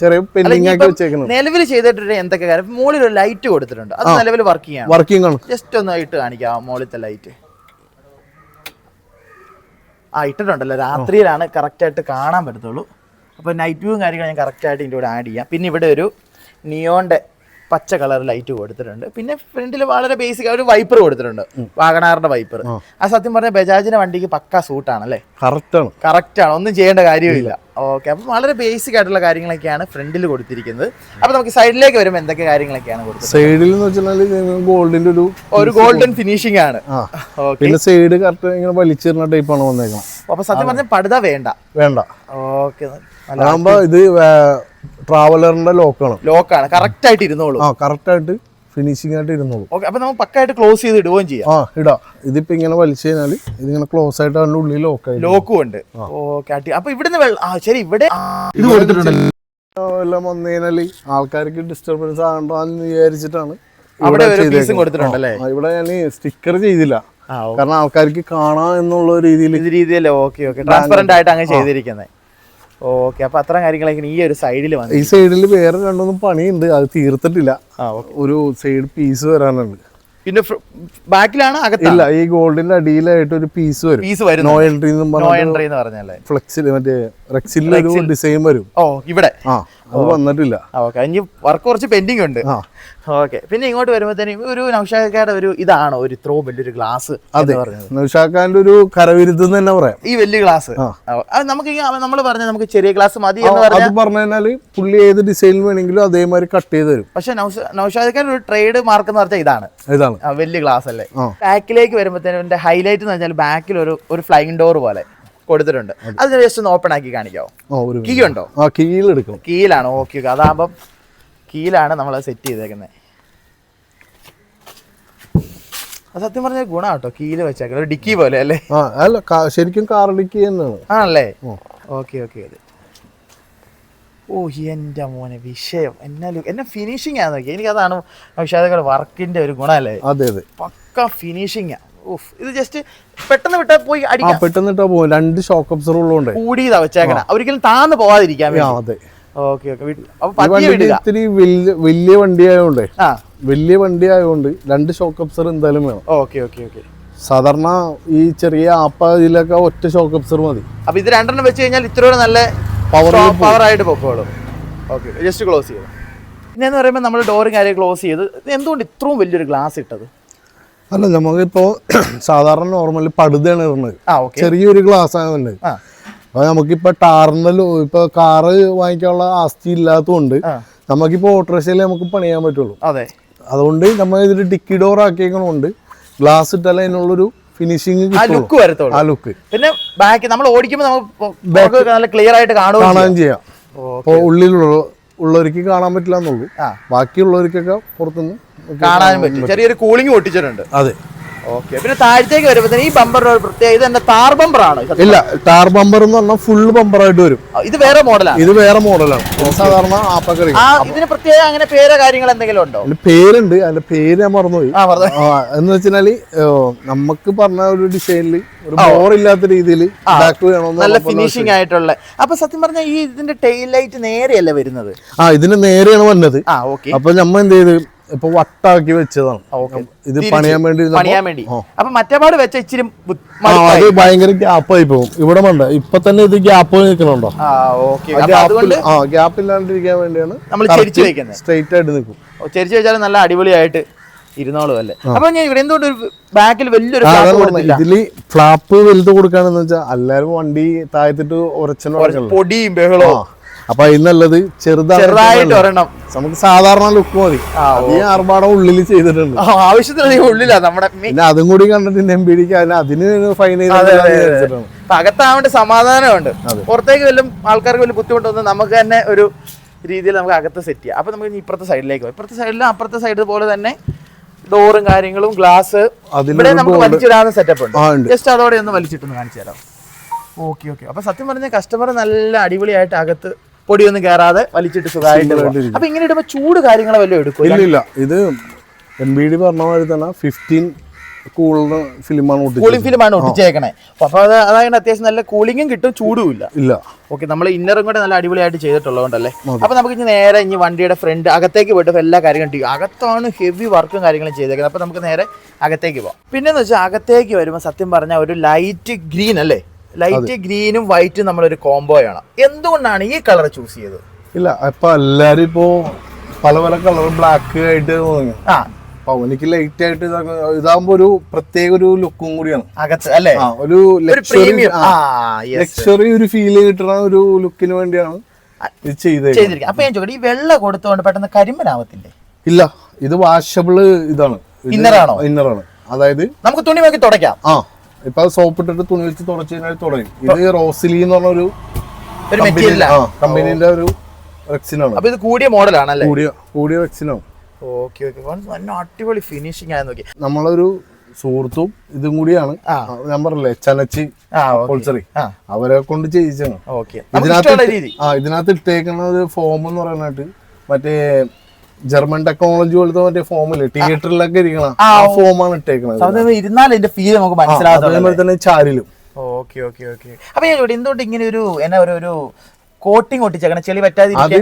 ചെറിയ പെൻഡിങ് ആക്കി നിലവിൽ ചെയ്തിട്ടുണ്ട് എന്തൊക്കെ കാര്യം? മുകളിൽ ഒരു ലൈറ്റ് കൊടുത്തിട്ടുണ്ട്. അത് നിലവിൽ വർക്ക് ചെയ്യാം. വർക്കിംഗ് ആണ്. ജസ്റ്റ് ഒന്ന് ഇട്ട് കാണിക്കാം മുകളിലത്തെ ലൈറ്റ് ആ ഇട്ടിട്ടുണ്ടല്ലോ. രാത്രിയിലാണ് കറക്റ്റ് ആയിട്ട് കാണാൻ പറ്റത്തുള്ളൂ. അപ്പോൾ നൈറ്റ് വ്യൂവും കാര്യങ്ങളും ഞാൻ കറക്റ്റ് ആയിട്ട് ഇതിന്റെ കൂടെ ആഡ് ചെയ്യാം. പിന്നെ ഇവിടെ ഒരു നിയോന്റെ പച്ച കളർ ലൈറ്റ് കൊടുത്തിട്ടുണ്ട്. പിന്നെ ഫ്രണ്ടിൽ വളരെ ബേസിക് ഒരു വൈപ്പർ കൊടുത്തിട്ടുണ്ട്. വാഗണാറിന്റെ വൈപ്പർ ആ. സത്യം പറഞ്ഞ ബജാജിന്റെ വണ്ടിക്ക് പക്ക സൂട്ടാണ് അല്ലേ കറക്റ്റാണ് ആണ്. കറക്റ്റ് ആണ്. ഒന്നും ചെയ്യേണ്ട കാര്യമില്ല. ഓക്കെ അപ്പം വളരെ ബേസിക് ആയിട്ടുള്ള കാര്യങ്ങളൊക്കെയാണ് ഫ്രണ്ടിൽ കൊടുത്തിരിക്കുന്നത്. അപ്പൊ നമുക്ക് സൈഡിലേക്ക് വരുമ്പോൾ എന്തൊക്കെ കാര്യങ്ങളൊക്കെയാണ് കൊടുത്തത് സൈഡിൽ എന്ന് വെച്ചാൽ ഗോൾഡിന്റെ ഒരു ഒരു ഗോൾഡൻ ഫിനിഷിംഗ് ആണ്. പിന്നെ സൈഡ് കറക്റ്റ് ഇങ്ങനെ വലിച്ചിരുന്ന ടൈപ്പാണ് വന്നേക്കുന്നത്. അപ്പൊ സത്യം പറഞ്ഞ പടുത വേണ്ട. വേണ്ട. ഓക്കെ അതാകുമ്പോ ഇത് ട്രാവലറിന്റെ ലോക്കാണ് ലോക്കാണ് കറക്റ്റ് ആയിട്ട് ഇരുന്നോളൂ. ആ കറക്റ്റ് ആയിട്ട് ഫിനിഷിംഗ് ആയിട്ട് ഇരുന്നോളൂ. ഓക്കെ അപ്പൊ നമ്മൾ പക്കായിട്ട് ക്ലോസ് ചെയ്ത് ഇടുകയും ചെയ്യാം. ആ ഇടാ. ഇതിപ്പോ ഇങ്ങനെ വലിച്ചു കഴിഞ്ഞാൽ ഇതിങ്ങനെ ക്ലോസ് ആയിട്ട് അതിന്റെ ഉള്ളിൽ ലോക്കായി ലോക്കും ഉണ്ട്. ഓക്കെ അപ്പൊ ഇവിടുന്ന് വെള്ളം ആ ശരി ഇവിടെ ഇത് കൊടുത്തിട്ടുണ്ടല്ലോ എല്ലാം വന്നു കഴിഞ്ഞാൽ ആൾക്കാർക്ക് ഡിസ്റ്റർബൻസ് ആകണ്ടെന്ന് വിചാരിച്ചിട്ടാണ് അവിടെ ഇവിടെ കൊടുത്തിട്ടുണ്ടല്ലേ? ഇവിടെ ഞാൻ സ്റ്റിക്കർ ചെയ്തില്ല. കാരണം ആൾക്കാർക്ക് കാണാം എന്നുള്ള രീതിയിൽ രീതിയല്ലേ? ഓക്കെ ഓക്കെ ട്രാൻസ്പെറന്റ് ആയിട്ട് അങ്ങനെ ചെയ്തിരിക്കുന്നത് ഓക്കെ അപ്പൊ അത്ര കാര്യങ്ങളൊക്കെ ഈ ഒരു സൈഡിൽ വന്നു ഈ സൈഡിൽ വേറെ രണ്ടൊന്നും പണിയുണ്ട്. അത് തീർത്തിട്ടില്ല. ഒരു സൈഡ് പീസ് വരാനുണ്ട്. പിന്നെ ബാക്കിലാണ് അകത്തില്ല ഈ ഗോൾഡിന്റെ അടിയിലായിട്ട് ഒരു പീസ് വരും. പീസ് വരും നോ എൻട്രി എന്നും പറഞ്ഞല്ലേ? ഫ്ലെക്സിൽ മറ്റേ റെക്സിൽ ഒരു ഡിസൈൻ വരും. ഓ ഇവിടെ. ആ. അത് വന്നിട്ടില്ല. ഓക്കെ. ഇനി വർക്ക് കുറച്ച് പെൻഡിങ് ഉണ്ട്. ഓക്കെ. പിന്നെ ഇങ്ങോട്ട് വരുമ്പോഴത്തേനും ഒരു നൗഷാഖാന്റെ ഒരു ഇതാണോ ഒരു ഇത്രോ വലിയൊരു ഗ്ലാസ് അതെ. നൗഷാഖാന്റെ ഒരു കരവിരുദ്ധ തന്നെ പറയാം. ഈ വലിയ ഗ്ലാസ്. നമുക്ക് നമ്മൾ പറഞ്ഞ നമുക്ക് ചെറിയ ഗ്ലാസ് മതി എന്ന് അത് പറഞ്ഞാൽ പറഞ്ഞു കഴിഞ്ഞാൽ പുള്ളി ഏത് ഡിസൈനിൽ വേണമെങ്കിലും അതേമാതിരി കട്ട് ചെയ്ത് തരും. പക്ഷെ നൗഷാദക്കാരുടെ ഒരു ട്രേഡ് മാർക്ക് എന്ന് പറഞ്ഞാൽ ഇതാണ്. ഇതാണ്. വലിയ ഗ്ലാസ് അല്ലേ? ബാക്കിലേക്ക് വരുമ്പോഴത്തേനും ഹൈലൈറ്റ് എന്ന് വെച്ചാൽ ബാക്കിൽ ഒരു ഒരു ഫ്ലൈങ് ഡോർ പോലെ. കൊടുത്തിട്ടുണ്ട്. അത്. ജസ്റ്റ് ഒന്ന് ഓപ്പൺ ആക്കി കാണിക്കാവോ? ആ കീ ഉണ്ടോ കീലെടുക്കും കീലാണ് ഓക്കെ അതാകുമ്പം കീലാണ് നമ്മൾ സെറ്റ് ചെയ്തേക്കുന്നത് സത്യം പറഞ്ഞ ഗുണം കേട്ടോ കീൽ വെച്ചേക്കുന്നത് ഒരു ഡിക്കി പോലെ അല്ലേ? ആ അല്ല ശരിക്കും കാറടിക്ക് തന്നെയാണ്. ആണല്ലേ. ഓക്കെ ഓക്കെ അതെ ഓ എന്റെ മോനെ വിഷയം. എന്നാ ലുക്ക് എന്നാ ഫിനിഷിംഗ് ആണ് നോക്കി എനിക്കതാണ് വിഷാദങ്ങളുടെ വർക്കിന്റെ ഒരു ഗുണമല്ലേ? അതെ അതെ. പക്ക ഫിനിഷിംഗ് ഓഫ് ഇത് ജസ്റ്റ് പെട്ടെന്ന് വിട്ടാൽ പോയി അടിക്കാം. പെട്ടെന്ന് ഇട്ടാ പോകും രണ്ട് ഷോക്ക് അബ്സർ ഉള്ളതുകൊണ്ട്. കൂടിയതാ വെച്ചേക്കണ. ഒരിക്കലും താന്ന് പോവാതിരിക്കാൻ അതെ. ഓക്കെ ഇത്തിരി വലിയ വണ്ടി ആയതുകൊണ്ട്. വലിയ വണ്ടി ആയതുകൊണ്ട് രണ്ട് ഷോക്ക് അബ്സർ എന്തായാലും വേണം. Okay okay okay. സാധാരണ ഈ ചെറിയ ആപ്പ ഇതിലൊക്കെ ഒറ്റ ഷോക്ക് അബ്സർ മതി. അപ്പൊ ഇത് രണ്ടെണ്ണം വെച്ച് കഴിഞ്ഞാൽ ഇത്രയോടെ നല്ല പവർ പവർ ആയിട്ട് പൊക്കോളും. ഓക്കെ ജസ്റ്റ് ക്ലോസ് ചെയ്തു പിന്നെ എന്ന് പറയുമ്പോൾ നമ്മൾ ഡോറും കാര്യം ക്ലോസ് ചെയ്ത് എന്തുകൊണ്ട് ഇത്രയും വലിയൊരു ഗ്ലാസ് ഇട്ടത്? അല്ല നമുക്കിപ്പോ സാധാരണ നോർമലി പടുതയാണ് ഇടുന്നത്. ചെറിയൊരു ഗ്ലാസ് ആയതുകൊണ്ട്. ആ. അപ്പൊ നമുക്കിപ്പോ ടാറിന്റെ ഇപ്പൊ കാറ് വാങ്ങിക്കാനുള്ള ആസ്തി ഇല്ലാത്തതുകൊണ്ട് നമുക്കിപ്പോ ഓട്ടോറിക്ഷയിൽ നമുക്ക് പണിയാൻ പറ്റുള്ളൂ. അതെ. അതുകൊണ്ട് നമ്മൾ ഇതിൽ ഡിക്കി ഡോർ ആക്കിയേക്കണോണ്ട് ഗ്ലാസ് ഇട്ടാലേ അതിനുള്ളൊരു ഫിനിഷിങ് ആ ലുക്ക് വരത്തുള്ളൂ. ആ ലുക്ക് പിന്നെ ബാക്കി നമ്മൾ ഓടിക്കുമ്പോൾ നമുക്ക് നല്ല ക്ലിയർ ആയിട്ട് കാണുകയും ചെയ്യാം. ഉള്ളിലുള്ള ഉള്ളവർക്ക് കാണാൻ പറ്റില്ല എന്നുള്ളൂ. ബാക്കിയുള്ളവർക്കൊക്കെ പുറത്തുനിന്ന് കാണാൻ കാണാനും പറ്റും. ചെറിയൊരു കൂളിംഗ് പൊട്ടിച്ചിട്ടുണ്ട് അതെ. ഓക്കെ പിന്നെ താഴത്തേക്ക് വരുമ്പോൾ ഈ ബമ്പർ ഒരു പ്രത്യേകത ഇത് എന്റെ താർ ബമ്പർ ആണ് ഇല്ല ടാർ ബമ്പർ എന്ന് പറഞ്ഞാൽ ഫുൾ ബമ്പർ ആയിട്ട് വരും. ഇത് വേറെ മോഡലാണ് ഇത് വേറെ മോഡലാണ് സാധാരണ ആപ്പക്കറി ഇതിന് പ്രത്യേക അങ്ങനെ പേരോ കാര്യങ്ങൾ എന്തെങ്കിലും ഉണ്ടോ? പേരുണ്ട്. അതിന്റെ പേര് ഞാൻ മറന്നുപോയി. എന്ന് വെച്ചാൽ നമുക്ക് പറഞ്ഞ ഒരു ഡിസൈനിൽ ഒരു ബോറില്ലാത്ത രീതിയിൽ നല്ല ഫിനിഷിംഗ് ആയിട്ടുള്ള അപ്പൊ സത്യം പറഞ്ഞാൽ ഈ ഇതിന്റെ ടെയിൽ ലൈറ്റ് നേരെയല്ല വരുന്നത്? ആ ഇതിന് നേരെയാണ് വന്നത്. അപ്പൊ നമ്മ എന്ത് ചെയ്ത്? ഇപ്പൊ വട്ടാക്കി വെച്ചതാണ്. ഇത് പണിയാൻ വേണ്ടി പണിയാൻ വേണ്ടി. അപ്പൊ മറ്റേ പാട് വെച്ച ഇച്ചിരി ഗ്യാപ്പ് ആയി അത് ഭയങ്കര ഗ്യാപ്പായി പോകും. ഇവിടെ വേണ്ട ഇപ്പൊ തന്നെ ഇത് ഗ്യാപ്പ് നിൽക്കണുണ്ടോ ആ ഗ്യാപ്പ് ഇല്ലാണ്ടിരിക്കാൻ വേണ്ടിയാണ് നമ്മൾ ചെരിച്ച് വെക്കുന്നത്. സ്ട്രെയിറ്റ് ആയിട്ട് നിൽക്കും. ചെരിച്ച് വെച്ചാൽ നല്ല അടിപൊളിയായിട്ട് ഇരുന്നോളും അല്ലേ? അപ്പൊ ഞാൻ ഇവിടെ എന്തുകൊണ്ട് ഒരു ബാക്കിൽ വലിയൊരു. ഇതിൽ ഫ്ലാപ്പ് വലുത് കൊടുക്കാണെന്ന് വെച്ചാൽ എല്ലാരും വണ്ടി താഴ്ത്തിട്ട് ഉറച്ചു. പൊടിയും ബഹളവും. അപ്പൊ ഇന്നുള്ളത് ചെറുതായിട്ട് ഒരെണ്ണം. നമുക്ക് സാധാരണ ലുക്ക് മതി. ഈ ആർഭാടം ഉള്ളിൽ ചെയ്തിട്ടുണ്ട്. ആവശ്യത്തിനധികം ഉള്ളില്ല നമ്മുടെ പിന്നെ അതും കൂടി കണ്ടിട്ട് എം പി ഡിക്ക് അതിന് ഫൈൻ. അപ്പൊ അകത്താവേണ്ട സമാധാനമുണ്ട്. പുറത്തേക്ക് വല്ലതും ആൾക്കാർക്ക് വലിയ ബുദ്ധിമുട്ടൊന്നും നമുക്ക് തന്നെ ഒരു രീതിയിൽ നമുക്ക് അകത്ത് സെറ്റ് ചെയ്യാം. അപ്പൊ നമുക്ക് ഇപ്പുറത്തെ സൈഡിലേക്ക് പോകാം ഇപ്പുറത്തെ സൈഡിലും അപ്പുറത്തെ സൈഡ് പോലെ തന്നെ ഡോറും കാര്യങ്ങളും ഗ്ലാസ് ഇവിടെ നമുക്ക് വലിച്ചിടാവുന്ന സെറ്റപ്പ് ഉണ്ട്. ഉണ്ട്. ജസ്റ്റ് അതോടെ ഒന്ന് വലിച്ചിട്ടൊന്ന് കാണിച്ചു തരാം. ഓക്കെ ഓക്കെ അപ്പൊ സത്യം പറഞ്ഞ കസ്റ്റമർ നല്ല അടിപൊളിയായിട്ട് അകത്ത് പൊടിയൊന്നും കയറാതെ വലിച്ചിട്ട് സുഖമായിട്ട്. അപ്പൊ ഇങ്ങനെ ഇടുമ്പോ ചൂട് കാര്യങ്ങളെ വല്ലതും എടുക്കും ഇല്ല ഇത് എം ബി ഡി പറഞ്ഞ മാതിരി തന്നെ ഫിഫ്റ്റീൻ കൂളിംഗ് ഫിലിമാണ് കൂളിംഗ് ഫിലിമാണ് ഒട്ടിച്ചേക്കണേ. അപ്പൊ അത് അതായത് അത്യാവശ്യം നല്ല കൂളിംഗും കിട്ടും ചൂടും ഇല്ല. ഇല്ല. ഓക്കെ നമ്മൾ ഇന്നറും കൂടെ നല്ല അടിപൊളിയായിട്ട് ചെയ്തിട്ടുള്ളതുകൊണ്ടല്ലേ? അപ്പൊ നമുക്ക് ഇനി നേരെ ഇനി വണ്ടിയുടെ ഫ്രണ്ട് അകത്തേക്ക് പോയിട്ട് എല്ലാ കാര്യങ്ങളും ചെയ്യും അകത്താണ് ഹെവി വർക്കും കാര്യങ്ങളും ചെയ്തേക്കുന്നത്. അപ്പൊ നമുക്ക് നേരെ അകത്തേക്ക് പോകാം പിന്നെന്ന് വെച്ചാൽ അകത്തേക്ക് വരുമ്പോൾ സത്യം പറഞ്ഞാൽ ഒരു ലൈറ്റ് ഗ്രീൻ അല്ലേ? ലൈറ്റ് ഗ്രീനും വൈറ്റും നമ്മളൊരു കോംബോയാണ് എന്തുകൊണ്ടാണ് ഈ കളർ ചൂസ് ചെയ്തത്? ഇല്ല ഇപ്പൊ എല്ലാരും ഇപ്പോ പല പല കളർ ബ്ലാക്ക് ആയിട്ട് ആ. അപ്പൊ എനിക്ക് ലൈറ്റ് ആയിട്ട് ഇതാ- ഇതാകുമ്പോ ഒരു പ്രത്യേക ഒരു ലുക്കും കൂടിയാണ്. അകത്ത് അല്ലേ? ഒരു. ലക്ഷറി ഒരു ഫീൽ കിട്ടുന്ന ഒരു ലുക്കിന് വേണ്ടിയാണ് ഇത് ചെയ്തത് അപ്പൊ ഞാൻ ചോദിക്കട്ടെ ഈ വെള്ള കൊടുത്തോണ്ട് പെട്ടെന്ന് കരിമ്പനാവത്തില്ലേ? ഇല്ല ഇത് വാഷബിൾ ഇതാണ്. ഇന്നറാണോ? ഇന്നറാണ് അതായത് നമുക്ക് തുണി നോക്കി തുടക്കാം ആ. ഇപ്പൊ സോപ്പ് ഇട്ടിട്ട് തുണി വെച്ച് തുടച്ചു കഴിഞ്ഞാൽ തുടങ്ങി. ഇത് റോസിലി എന്ന് പറഞ്ഞ ഒരു കമ്പനീന്റെ ഒരു റെക്സിനാണ് അപ്പൊ ഇത് കൂടിയ മോഡലാണല്ലേ? കൂടിയ കൂടിയ റെക്സിനാണ് ഓക്കെ ഓക്കെ. നല്ല അടിപൊളി ഫിനിഷിംഗ് ആയി നോക്കി. നമ്മളൊരു സുഹൃത്തും ഇതും കൂടിയാണ്. ഞാൻ പറഞ്ഞില്ലേ ചലച്ചി പോൾസറി അവരെ കൊണ്ട് ചെയ്യിച്ചാണ് ഇതിനകത്ത് ആ ഇതിനകത്ത് ഇട്ടേക്കുന്ന ഒരു ഫോം എന്ന് പറയാനായിട്ട് മറ്റേ ജർമ്മൻ ടെക്നോളജി പോലത്തെ മറ്റേ ഫോമിൽ തിയേറ്ററിലൊക്കെ ഇരിക്കണം ആ, ഫോമാണ് ഇട്ടേക്കുന്നത് ഇരുന്നാൽ അതിന്റെ ഫീൽ നമുക്ക് മനസ്സിലാകത്തുള്ളൂ അതേപോലെ തന്നെ ചാരിലും. Okay okay okay. അപ്പൊ ഞാൻ ചോദിച്ചു എന്തുകൊണ്ട് ഇങ്ങനെ ഒരു എന്നാ ഒരു ഒരു കോട്ടിങ് ഒട്ടിച്ചേക്കണം? ചെളി അത്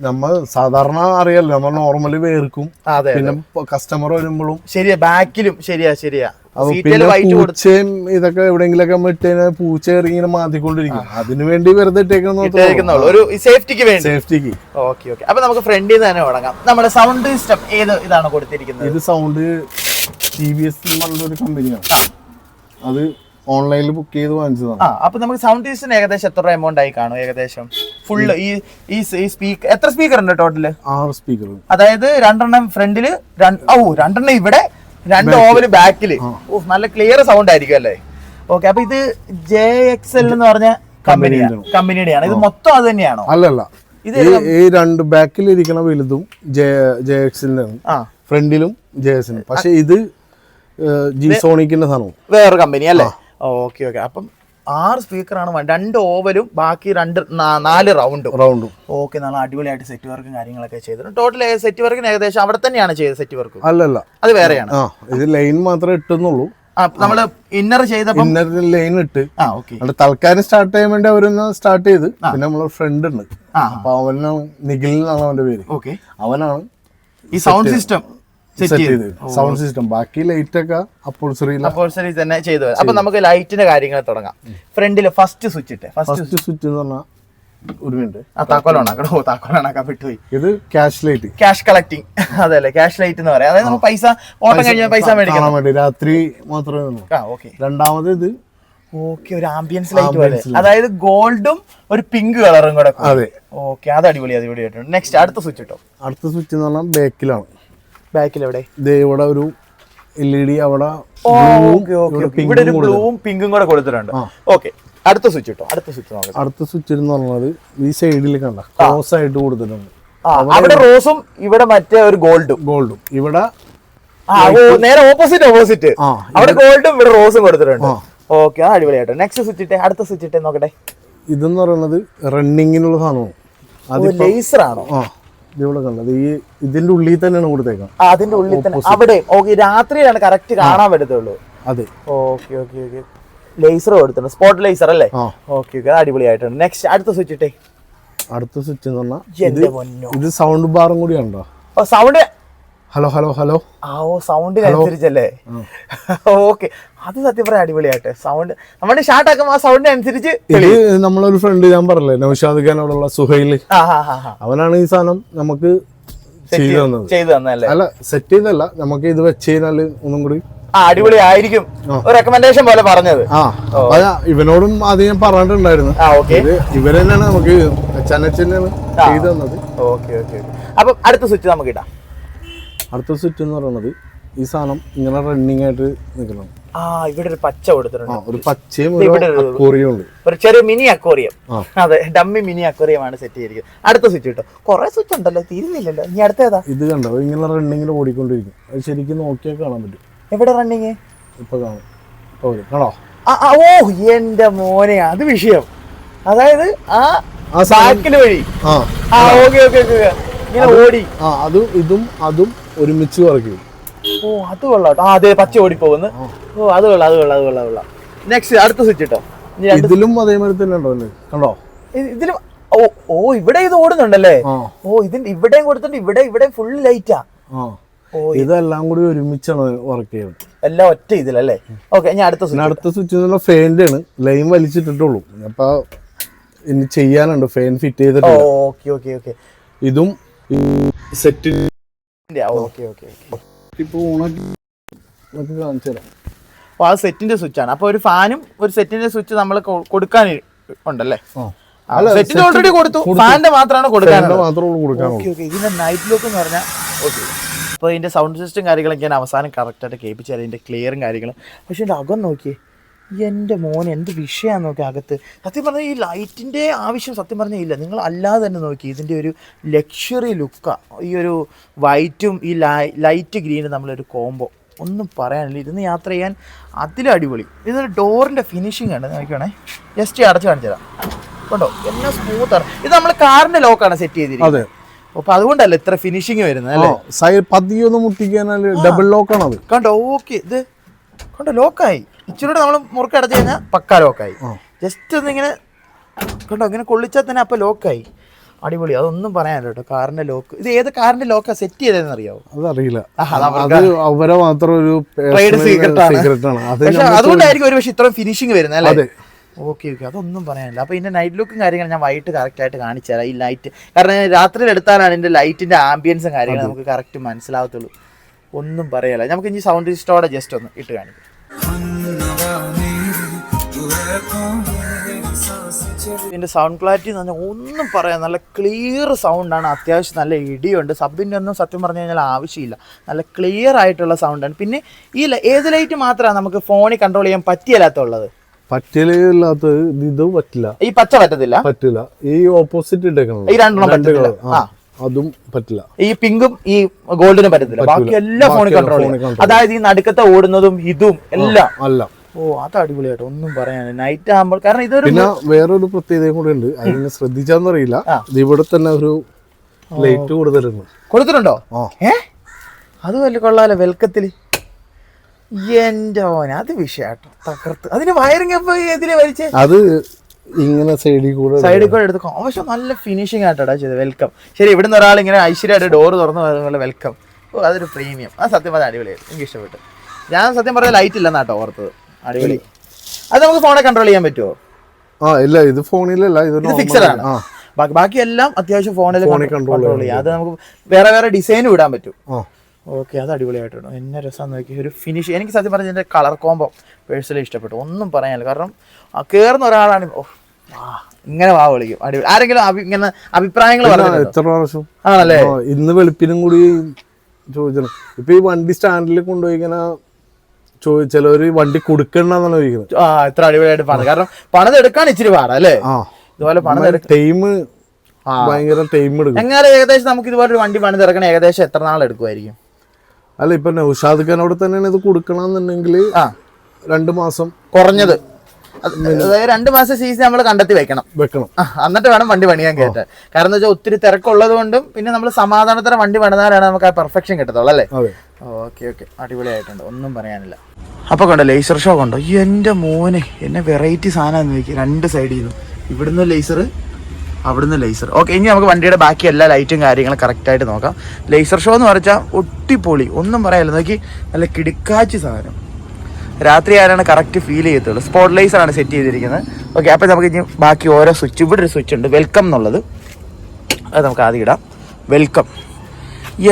നമ്മൾ സാധാരണ അറിയാലോ നമ്മൾ നോർമലി വേർക്കും. പിന്നെ കസ്റ്റമർ വരുമ്പോഴും ശരിയാ ബാക്കിലും ശരിയാ ശരിയാ. പൂച്ചയും ഇതൊക്കെ എവിടെയെങ്കിലൊക്കെ നമ്മൾ ഇട്ട് കഴിഞ്ഞാൽ പൂച്ച ഇറങ്ങി ഇങ്ങനെ മാന്തിക്കൊണ്ടിരിക്കും അതിനു വേണ്ടി വെറുതെ ഇട്ടേക്കണം ഒരു സേഫ്റ്റിക്ക് വേണ്ടി. സേഫ്റ്റിക്ക് ഓക്കെ ഓക്കെ അപ്പൊ നമുക്ക് ഫ്രണ്ടിൽ തന്നെ തുടങ്ങാം. നമ്മുടെ സൗണ്ട് സിസ്റ്റം ഏത് ഇതാണ് കൊടുത്തിരിക്കുന്നത്? ഇത് സൗണ്ട് ടി വി എസ് ഒരു കമ്പനിയാണ് അത് ഓൺലൈനിൽ ബുക്ക് ചെയ്ത് വാങ്ങിച്ചതാണ്. ആ അപ്പൊ നമുക്ക് സൗണ്ട് സിസ്റ്റം ഏകദേശം എത്ര എമൗണ്ട് ആയി കാണും ഏകദേശം? ഫുള്ള് ഈ ഈ സ്പീക്കർ എത്ര സ്പീക്കർ ഉണ്ട് ടോട്ടൽ ആറ് സ്പീക്കർ അതായത് രണ്ടെണ്ണം ഫ്രണ്ടിൽ രണ്ട്- ഓ രണ്ടെണ്ണം ഇവിടെ രണ്ട് ഓവൽ ബാക്കിൽ നല്ല ക്ലിയർ സൗണ്ട് ആയിരിക്കും അല്ലേ? ഓക്കെ അപ്പൊ ഇത് ജെ എക്സ് എൽ എന്ന് പറഞ്ഞ കമ്പനിയാണ് കമ്പനിയുടെയാണ്. ഇത് മൊത്തം അത് തന്നെയാണോ? അല്ലല്ല. ഇത് ഈ രണ്ട് ബാക്കിൽ ഇരിക്കണ വലുതും ജെ ജെ എക്സിന്റെ ആ. ഫ്രണ്ടിലും ജെ എസിനും പക്ഷെ ഇത് ജി സോണിക്കിന്റെ സാധനവും. വേറെ കമ്പനി അല്ലേ? Okay okay. അപ്പം ആറ് സ്പീക്കറാണ് രണ്ട് ഓവലും ബാക്കി രണ്ട് നാല് റൗണ്ടും. റൗണ്ടും. ഓക്കെ നല്ല അടിപൊളിയായിട്ട് സെറ്റ് വർക്കും കാര്യങ്ങളൊക്കെ ചെയ്തിട്ടുണ്ട്. ടോട്ടൽ സെറ്റ് വർക്കിന് ഏകദേശം അവിടെ തന്നെയാണ് ചെയ്തത് സെറ്റ് വർക്ക് അല്ലല്ല. അത് വേറെയാണ്. ഇത് ലൈൻ മാത്രമേ ഇട്ടുന്നുള്ളൂ. നമ്മൾ ഇന്നർ ചെയ്തപ്പോ ഇന്നർ ലൈൻ ഇട്ട്. തൽക്കാലം സ്റ്റാർട്ട് ചെയ്യാൻ വേണ്ടി അവരൊന്ന് സ്റ്റാർട്ട് ചെയ്ത്. പിന്നെ നമ്മളെ ഫ്രണ്ട് ഉണ്ട്. അപ്പൊ അവനാണ് നിഖിൽ എന്നാണ് അവന്റെ പേര്. ഓക്കെ അവനാണ് ഈ സൗണ്ട് സിസ്റ്റം സെറ്റ് ചെയ്ത്. സൗണ്ട് സിസ്റ്റം ബാക്കി ലൈറ്റ് ഒക്കെ അപ്പോൾ അപ്പോൾ ശരി തന്നെ ചെയ്തു. അപ്പൊ നമുക്ക് ലൈറ്റിന്റെ കാര്യങ്ങൾ തുടങ്ങാം. ഫ്രണ്ടിൽ ഫസ്റ്റ് സ്വിച്ച് ഇട്ട്. ഫസ്റ്റ് സ്വിച്ച് എന്ന് പറഞ്ഞാൽ ഒരു മിനിറ്റ് ആ താക്കോലാണ്. ഓ താക്കോലാണ്. വിട്ടുപോയി. ഇത് ക്യാഷ് ലൈറ്റ് ക്യാഷ് കളക്ടിങ് അതല്ലേ ക്യാഷ് ലൈറ്റ് എന്ന് പറയാം. അതായത് നമുക്ക് പൈസ ഓട്ടം കഴിഞ്ഞാൽ പൈസ മേടിക്കണം. രാത്രി മാത്രമേ ഓക്കെ. രണ്ടാമത് ഇത് ഓക്കെ ഒരു ആംബിയൻസ് ലൈറ്റ് പോലെ. അതായത് ഗോൾഡും ഒരു പിങ്ക് കളറും കൂടെ അതെ. ഓക്കെ അത് അടിപൊളി അടിപൊളിയായിട്ടുണ്ട് നെക്സ്റ്റ് അടുത്ത സ്വിച്ച് ഇട്ടോ. അടുത്ത സ്വിച്ച് എന്ന് പറഞ്ഞാൽ ബാക്കിലാണ് ബാക്കിൽ എവിടെ ഇവിടെ ഒരു എൽ ഇ ഡി അവിടെ ഓക്കെ ഓക്കെ. ഇവിടെ ഒരു പിങ്കും ബ്ലൂവും പിങ്കും കൂടെ കൊടുത്തിട്ടുണ്ട്. ഓക്കെ അടുത്ത സ്വിച്ച് ഇട്ടോ അടുത്ത സ്വിച്ച് നോക്കാം അടുത്ത സ്വിച്ച് എന്ന് പറഞ്ഞത് ഈ സൈഡിൽ കണ്ട റോസ് ആയിട്ട് കൊടുത്തിട്ടുണ്ട്. ആ അവിടെ റോസും ഇവിടെ മറ്റേ ഒരു ഗോൾഡും. ഗോൾഡും. ഇവിടെ ആ നേരെ ഓപ്പോസിറ്റ് ഓപ്പോസിറ്റ് അവിടെ ഗോൾഡും ഇവിടെ റോസും കൊടുത്തിട്ടുണ്ട്. ഓക്കെ ആ അടിപൊളിയായിട്ട്. നെക്സ്റ്റ് സ്വിച്ച് ഇട്ടേ അടുത്ത സ്വിച്ച് ഇട്ടേ നോക്കട്ടെ. ഇതെന്ന് പറയുന്നത് റണ്ണിങ്ങിനുള്ള സാധനമാണ്. ലേസർ ആണോ? ആ ഇതിവിടെ കണ്ടത് ഈ ഇതിന്റെ ഉള്ളിൽ തന്നെയാണ് കൊടുത്തേക്കാം അതിന്റെ ഉള്ളിൽ തന്നെ. അവിടെ ഓക്കെ രാത്രിയിലാണ് കറക്റ്റ് കാണാൻ പറ്റത്തുള്ളൂ. അതെ. ഓക്കെ ഓക്കെ ഓക്കെ ലേസർ കൊടുത്തിട്ടുണ്ട്. സ്പോട്ട് ലേസർ അല്ലേ? ഓക്കെ ഓക്കെ അടിപൊളിയായിട്ടുണ്ട്. നെക്സ്റ്റ് അടുത്ത സ്വിച്ച് ഇട്ടേ. അടുത്ത സ്വിച്ച് എന്ന് പറഞ്ഞാൽ ഇത് സൗണ്ട് ബാറും കൂടി ഉണ്ടോ? സൗണ്ട് ഹലോ ഹലോ ഹലോ ആ ഓ സൗണ്ടിനനുസരിച്ചല്ലേ ഓക്കെ അത് സത്യം പറയാം അടിപൊളിയാട്ടെ. സൗണ്ട് നമ്മുടെ ഷാർട്ട് ആക്കുമ്പോൾ ആ സൗണ്ടിനനുസരിച്ച് ഇത് നമ്മളൊരു ഫ്രണ്ട് ഞാൻ പറഞ്ഞില്ലേ നൗഷാദ് ഖാനോടുള്ള സുഹൈൽ അവനാണ് ഈ സാധനം നമുക്ക് ചെയ്തു തന്നത്. ചെയ്തു തന്നല്ലേ അല്ല സെറ്റ് ചെയ്തല്ല നമുക്ക് ഇത് വെച്ച് കഴിഞ്ഞാൽ ഒന്നും കൂടി അടിപൊളിയായിരിക്കും. അടിപൊളി ആയിരിക്കും ഒരു റെക്കമെൻഡേഷൻ പോലെ പറഞ്ഞത്. ഇവനോടും ആദ്യം ഞാൻ പറഞ്ഞിട്ടുണ്ടായിരുന്നു. ആ ഓക്കെ. ഇത് ഇവർ തന്നെയാണ് നമുക്ക് ചനച്ചനെയാണ് ചെയ്തു തന്നത്. ഓക്കെ ഓക്കെ അപ്പം അടുത്ത സ്വിച്ച് നമുക്ക് ഇടാം. അടുത്ത സ്വിച്ച് എന്ന് പറയുന്നത് ഈ സാധനം ഇങ്ങനെ റണ്ണിങ് ആയിട്ട് നിൽക്കണം ആ ഇവിടെ ഒരു പച്ച കൊടുത്തിട്ടുണ്ട്. ഒരു പച്ചയും ഒരു- ഉണ്ട്. ഒരു ചെറിയ മിനി അക്വറിയം അതെ ഡമ്മി മിനി അക്വറിയം ആണ് സെറ്റ് ചെയ്തിരിക്കുന്നത്. അടുത്ത സ്വിച്ച് കിട്ടും. കുറെ സ്വിച്ച് ഉണ്ടല്ലോ തീരുന്നില്ലല്ലോ. ഇനി അടുത്ത ഏതാ? ഇത് കണ്ടോ? ഇങ്ങനെ റണ്ണിങ്ങിൽ ഓടിക്കൊണ്ടിരിക്കും. അത് ശരിക്കും നോക്കിയാൽ കാണാൻ പറ്റും. എവിടെ റണ്ണിങ് ഇപ്പൊ കാണും. കാണോ ഓ എന്റെ മോനെ അത് വിഷയം. അതായത് ആ സാക്കിൽ ബാക്കിൽ വഴി. ആ. ഓക്കെ ഓക്കെ ഓക്കെ ഇങ്ങനെ ഓടി. ആ അതും ഇതും അതും ഒരുമിച്ച് വർക്ക് ഓ അത് കൊള്ളാം. കേട്ടോ. ആ അതെ പച്ച ഓടി ഓ അത് കൊള്ളാം അത് കൊള്ളാം അത് കൊള്ളാം കൊള്ളാം. നെക്സ്റ്റ് അടുത്ത സ്വിച്ച് കേട്ടോ രണ്ട് ഇതിലും അതേമാതിരി തന്നെ ഉണ്ടോ കണ്ടോ? ഇതിലും ഓ ഓ ഇവിടെ ഇത് ഓടുന്നുണ്ടല്ലേ? ഓ ഇതിന്റെ ഇവിടെയും കൊടുത്തിട്ട് ഇവിടെ ഇവിടെ ഫുൾ ലൈറ്റാ ഓ ഇതെല്ലാം കൂടി ഒരുമിച്ചാണ് വർക്ക് ചെയ്യുന്നത് എല്ലാം ഒറ്റ ഇതിലല്ലേ? ഓക്കെ ഞാൻ അടുത്ത സ്വിച്ച് അടുത്ത സ്വിച്ച് എന്നുള്ള ആണ്. ലൈൻ വലിച്ചിട്ടിട്ടുള്ളൂ. അപ്പൊ ഇനി ചെയ്യാനുണ്ട്. ഫാൻ ഫിറ്റ് ചെയ്തിട്ട് ഓക്കെ ഓക്കെ ഓക്കെ ഇതും സെറ്റ് ഓക്കെ ഓക്കെ ഇപ്പൊ ഓണാക്കി നമുക്ക് കാണിച്ചു തരാം. അപ്പൊ അത് സെറ്റിന്റെ സ്വിച്ച് ആണ് അപ്പൊ ഒരു ഫാനും ഒരു സെറ്റിന്റെ സ്വിച്ച് നമ്മൾ കൊടുക്കാൻ ഉണ്ടല്ലേ? ആ. സെറ്റിന്റെ ഓൾറെഡി കൊടുത്തു. ഫാനിന്റെ മാത്രമാണ് ഓക്കെ ഇതിന്റെ നൈറ്റ് ലുക്ക് എന്ന് പറഞ്ഞാൽ ഓക്കെ. അപ്പോൾ ഇതിന്റെ സൗണ്ട് സിസ്റ്റം കാര്യങ്ങളൊക്കെ ഞാൻ അവസാനം കറക്റ്റായിട്ട് ആയിട്ട് തരാം. ഇതിന്റെ ക്ലിയറും കാര്യങ്ങളും. പക്ഷെ എന്റെ അകം നോക്കിയേ. എന്റെ മോൻ എന്ത് വിഷയമാണ് നോക്കി അകത്ത്. സത്യം പറഞ്ഞാൽ ഈ ലൈറ്റിന്റെ ആവശ്യം സത്യം പറഞ്ഞാൽ ഇല്ല. നിങ്ങൾ അല്ലാതെ തന്നെ നോക്കി. ഇതിന്റെ ഒരു ലക്ഷറി ലുക്കാണ് ഈ ഒരു വൈറ്റും ഈ ലൈറ്റ് ഗ്രീനും നമ്മളൊരു കോംബോ. ഒന്നും പറയാനില്ല. ഇരുന്ന് യാത്ര ചെയ്യാൻ അതിലും അടിപൊളി. ഇതൊരു ഡോറിന്റെ ഫിനിഷിംഗ് ആണ്. നോക്കിയാണേ ജസ്റ്റ് അടച്ച് കാണിച്ചു തരാം. കണ്ടോ? എല്ലാം സ്മൂത്താണ് ഇത് നമ്മൾ കാറിന്റെ ലോക്കാണ് സെറ്റ് ചെയ്തിരിക്കുന്നത്. അപ്പൊ അതുകൊണ്ടല്ല ഇത്ര ഫിനിഷിംഗ് വരുന്നത് അല്ലേ? സൈഡ് ഡബിൾ ലോക്കാണ് അത് കണ്ടോ? ഓക്കെ ഇത് കണ്ടോ? ലോക്കായി ഇച്ചിരി നമ്മൾ മുറുക്ക് അടച്ചു കഴിഞ്ഞാൽ പക്കാ ലോക്കായി. ജസ്റ്റ് ഒന്ന് ഇങ്ങനെ കണ്ടോ ഇങ്ങനെ കൊള്ളിച്ചാൽ തന്നെ അപ്പോൾ ലോക്കായി. അടിപൊളി. അതൊന്നും പറയാനില്ല കേട്ടോ. കാറിന്റെ ലോക്ക്. ഇത് ഏത് കാറിന്റെ ലോക്കാ സെറ്റ് ചെയ്തതെന്ന് അറിയാവോ? അതറിയില്ല. അവരെ മാത്രം ഒരു ട്രേഡ് സീക്രട്ട് ആണ്. പക്ഷെ അതുകൊണ്ടായിരിക്കും ഒരു പക്ഷെ ഇത്രയും ഫിനിഷിങ് വരുന്നത് അല്ലേ. ഓക്കെ ഓക്കെ അതൊന്നും പറയാനില്ല. അപ്പോൾ ഇതിന്റെ നൈറ്റ് ലുക്കും കാര്യങ്ങളും ഞാൻ വൈകിട്ട് കറക്റ്റ് ആയിട്ട് കാണിച്ചു തരാം. ഈ ലൈറ്റ് കാരണം രാത്രിയിൽ എടുത്താലാണ് ഇതിന്റെ ലൈറ്റിന്റെ ആംബിയൻസും കാര്യങ്ങളും നമുക്ക് കറക്റ്റ് മനസ്സിലാവത്തുള്ളൂ. ഒന്നും പറയാനില്ല. നമുക്ക് ഇനി സൗണ്ട് ലിസ്റ്റോടെ ജസ്റ്റ് ഒന്ന് ഇട്ട് കാണിക്കാം. ഇതിന്റെ സൗണ്ട് ക്ലാരിറ്റി എന്ന് പറഞ്ഞാൽ ഒന്നും പറയാം നല്ല ക്ലിയർ സൗണ്ടാണ് അത്യാവശ്യം നല്ല ഇടിയുണ്ട്. സബിന്റെ ഒന്നും സത്യം പറഞ്ഞു കഴിഞ്ഞാൽ ആവശ്യമില്ല. നല്ല ക്ലിയർ ആയിട്ടുള്ള സൗണ്ടാണ് പിന്നെ ഈ ഏത് ലൈറ്റ് മാത്രമാണ് നമുക്ക് ഫോണിൽ കൺട്രോൾ ചെയ്യാൻ പറ്റിയല്ലാത്തുള്ളത്? പറ്റില്ലാത്തത് ഇത് പറ്റില്ല. ഈ പച്ച പറ്റത്തില്ല? പറ്റില്ല. ഈ ഓപ്പോസിറ്റ് ഇട്ടേക്കണം ഈ രണ്ടെണ്ണം പറ്റുകയുള്ളൂ ആ. അതും പറ്റില്ല. ഈ പിങ്കും ഈ ഗോൾഡിനും പറ്റത്തില്ല. ബാക്കി എല്ലാ ഫോണിൽ കൺട്രോൾ അതായത് ഈ നടുക്കത്തെ ഓടുന്നതും ഇതും എല്ലാം. അല്ല. ഓ അത് അടിപൊളിയായിട്ട് ഒന്നും പറയാൻ നൈറ്റ് ആകുമ്പോൾ കാരണം ഇതൊരു പിന്നെ വേറൊരു പ്രത്യേകതയും കൂടെ ഉണ്ട്. അതിനെ ശ്രദ്ധിച്ചാന്നറിയില്ല അറിയില്ല. ഇത് ഇവിടെ തന്നെ ഒരു ലൈറ്റ് കൊടുത്തിട്ടുണ്ട്? കൊടുത്തിട്ടുണ്ടോ. ഏ? അത് വലിയ കൊള്ളാലോ വെൽക്കത്തിൽ എന്റെ ഓന അത് വിഷയാട്ടോ. തകർത്ത്. അതിന് വയറിങ് എപ്പോ ഇതിൽ വലിച്ചേ? അത് ഇങ്ങനെ സൈഡിൽ കൂടെ സൈഡിൽ കൂടെ എടുത്ത് പക്ഷെ നല്ല ഫിനിഷിംഗ് ആയിട്ടാ ചെയ്ത് വെൽക്കം ശരി ഇവിടുന്ന് ഒരാൾ ഇങ്ങനെ ഐശ്വര്യമായിട്ട് ഡോർ തുറന്നു അതുപോലെ വെൽക്കം ഓ അതൊരു പ്രീമിയം ആ സത്യം പറഞ്ഞാൽ അടിപൊളിയായിരുന്നു എനിക്ക് ഇഷ്ടപ്പെട്ടു. ഞാൻ സത്യം പറഞ്ഞാൽ ലൈറ്റ് ഇല്ലെന്നാട്ടോ ഓർത്തത്. അടിപൊളി. അത് നമുക്ക് ഫോണെ കൺട്രോൾ ചെയ്യാൻ പറ്റുമോ ആ ഇല്ല ഇത് ഫോണിലല്ല ഇത് ഫിക്സഡാണ് ഫിക്സഡ് ആണ്. ബാക്കി ബാക്കിയെല്ലാം അത്യാവശ്യം ഫോണിൽ കൺട്രോൾ ചെയ്യാം. അത് നമുക്ക് വേറെ വേറെ ഡിസൈനും ഇടാൻ പറ്റും. ഓക്കെ അത് അടിപൊളിയായിട്ടുണ്ട്. എന്നെ രസം നോക്കി. ഒരു ഫിനിഷ് എനിക്ക് സത്യം പറഞ്ഞ ഇതിന്റെ കളർ കോംബോ പേഴ്സണലി ഇഷ്ടപ്പെട്ടു. ഒന്നും പറയാനില്ല. കാരണം ആ കയറുന്ന ഒരാളാണ്. ഓ ആ ഇങ്ങനെ വാ വിളിക്കും. അടിപൊളി. ആരെങ്കിലും ഇങ്ങനെ അഭിപ്രായങ്ങൾ പറഞ്ഞു എത്ര പ്രാവശ്യം? ആണല്ലേ? ഇന്ന് വെളുപ്പിനും കൂടി ചോദിച്ചു ഇപ്പൊ ഈ വണ്ടി സ്റ്റാൻഡിൽ കൊണ്ടുപോയി ഇങ്ങനെ ചോദിച്ചാലൊരു വണ്ടി കൊടുക്കണ്ടെന്നാണ് ചോദിക്കുന്നത്. ആ എത്ര അടിപൊളിയായിട്ട് പണം കാരണം പണം എടുക്കാൻ ഇച്ചിരി പാടാ അല്ലേ? ഇതുപോലെ പണം ടൈം ഭയങ്കര ടൈം എടുക്കും. എങ്ങനെ ഏകദേശം നമുക്ക് ഇതുപോലെ ഒരു വണ്ടി പണിതിറക്കണേ ഏകദേശം എത്ര നാൾ എടുക്കുമായിരിക്കും അല്ല ഇപ്പൊ നൗഷാദ് അവിടെ തന്നെയാണ് ഇത് കൊടുക്കണമെന്നുണ്ടെങ്കിൽ ആ. രണ്ട് മാസം കുറഞ്ഞത്. രണ്ടു അതായത് രണ്ട് മാസം സീസൺ നമ്മൾ കണ്ടെത്തി വെക്കണം. വെക്കണം. എന്നിട്ട് വേണം വണ്ടി പണിയാൻ കയറ്റാൻ കാരണം വെച്ചാൽ ഒത്തിരി തിരക്കുള്ളത് കൊണ്ടും പിന്നെ നമ്മൾ സമാധാനത്തോടെ വണ്ടി പണിതാലാണ് നമുക്ക് ആ പെർഫെക്ഷൻ കിട്ടത്തുള്ളൂ അല്ലേ? Okay okay. അടിപൊളിയായിട്ടുണ്ട്. ഒന്നും പറയാനില്ല. അപ്പൊ കണ്ടോ ലേസർ ഷോ കണ്ടോ എന്റെ മോനെ. എന്നെ വെറൈറ്റി സാധനം നോക്കി രണ്ട് സൈഡിൽ നിന്നും. ഇവിടുന്ന് ലേസർ അവിടുന്ന് ലേസർ ഓക്കെ ഇനി നമുക്ക് വണ്ടിയുടെ ബാക്കി എല്ലാ ലൈറ്റും കാര്യങ്ങളും കറക്റ്റായിട്ട് നോക്കാം. ലേസർ ഷോ എന്ന് പറഞ്ഞാൽ ഒട്ടിപ്പൊളി. ഒന്നും പറയാനില്ല. നോക്കി നല്ല കിടുക്കാച്ചി സാധനം. രാത്രി ആരാണ് കറക്റ്റ് ഫീൽ ചെയ്യത്തുള്ളൂ. സ്പോട്ട് ലൈസർ ആണ് സെറ്റ് ചെയ്തിരിക്കുന്നത്. ഓക്കെ അപ്പോൾ നമുക്ക് ഇനി ബാക്കി ഓരോ സ്വിച്ച് ഇവിടെ ഒരു സ്വിച്ച് ഉണ്ട്. വെൽക്കം എന്നുള്ളത്. അത് നമുക്ക് ആദ്യം ഇടാം. വെൽക്കം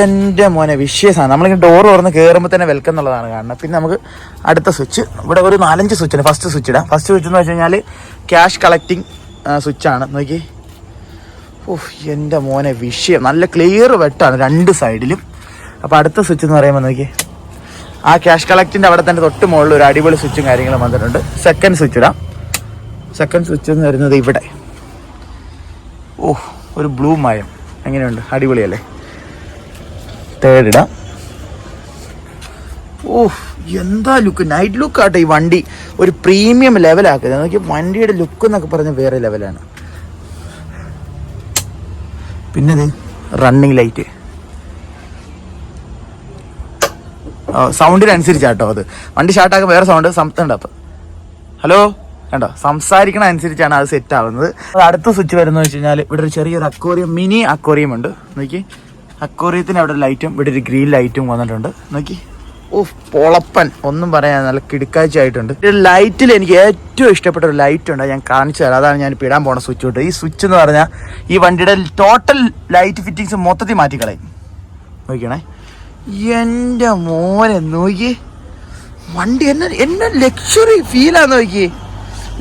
എന്റെ മോനെ വിഷയസാണ് നമ്മളിങ്ങനെ ഡോർ തുറന്ന് കയറുമ്പോൾ തന്നെ വെൽക്കം എന്നുള്ളതാണ് കാണുന്നത്. പിന്നെ നമുക്ക് അടുത്ത സ്വിച്ച് ഇവിടെ ഒരു നാലഞ്ച് സ്വിച്ച് ഉണ്ട്. ഫസ്റ്റ് സ്വിച്ച് ഇടാം. ഫസ്റ്റ് സ്വിച്ച് എന്ന് വെച്ച് കഴിഞ്ഞാൽ ക്യാഷ് കളക്റ്റിംഗ് സ്വിച്ചാണ് നോക്കി. ഓഹ് എന്റെ മോനെ വിഷയം. നല്ല ക്ലിയർ വെട്ടാണ് രണ്ട് സൈഡിലും അപ്പോൾ അടുത്ത സ്വിച്ച് എന്ന് പറയുമ്പോൾ നോക്കി ആ ക്യാഷ് കളക്റ്റിന്റെ അവിടെ തന്നെ തൊട്ട് മുകളിൽ ഒരു അടിപൊളി സ്വിച്ചും കാര്യങ്ങളും വന്നിട്ടുണ്ട്. സെക്കൻഡ് സ്വിച്ച് ഇടാം. സെക്കൻഡ് സ്വിച്ച് എന്ന് വരുന്നത് ഇവിടെ. ഓഹ് ഒരു ബ്ലൂ മയം. എങ്ങനെയുണ്ട്? അടിപൊളിയല്ലേ? തേർഡ് ഇടാം. ഓഹ് എന്താ ലുക്ക് നൈറ്റ് ലുക്ക് ആട്ടെ ഈ വണ്ടി. ഒരു പ്രീമിയം ലെവലാക്കുന്നത് നോക്കി വണ്ടിയുടെ ലുക്ക് എന്നൊക്കെ പറഞ്ഞാൽ വേറെ ലെവലാണ് പിന്നെ ഇത് റണ്ണിങ് ലൈറ്റ് സൗണ്ടിനനുസരിച്ചാട്ടോ അത്. വണ്ടി സ്റ്റാർട്ടാക്കാൻ വേറെ സൗണ്ട് സംതണ്ട് അപ്പം. ഹലോ കണ്ടോ? സംസാരിക്കണ അനുസരിച്ചാണ് അത് സെറ്റ് ആവുന്നത്. അത് അടുത്ത സ്വിച്ച് വരുന്നത് വെച്ച് കഴിഞ്ഞാൽ ഇവിടെ ഒരു ചെറിയൊരു അക്വോറിയം മിനി അക്വോറിയം ഉണ്ട്. നോക്കി. അക്വോറിയത്തിന് അവിടെ ലൈറ്റും ഇവിടെ ഒരു ഗ്രീൻ ലൈറ്റും വന്നിട്ടുണ്ട്. നോക്കി. ഓ പൊളപ്പൻ. ഒന്നും പറയാൻ നല്ല കിടക്കാഴ്ചയായിട്ടുണ്ട്. ലൈറ്റിൽ എനിക്ക് ഏറ്റവും ഇഷ്ടപ്പെട്ട ഒരു ലൈറ്റ് ഉണ്ട് ഞാൻ കാണിച്ചു തരാം. അതാണ് ഞാൻ ഇടാൻ പോണ സ്വിച്ച് തൊട്ട്. ഈ സ്വിച്ച് എന്ന് പറഞ്ഞാൽ ഈ വണ്ടിയുടെ ടോട്ടൽ ലൈറ്റ് ഫിറ്റിങ്സ് മൊത്തത്തിൽ മാറ്റിക്കളയും നോക്കണേ എന്റെ മോനെ നോക്കി വണ്ടി എന്നെ എന്നെ ലക്ഷറി ഫീലാന്ന് നോക്കി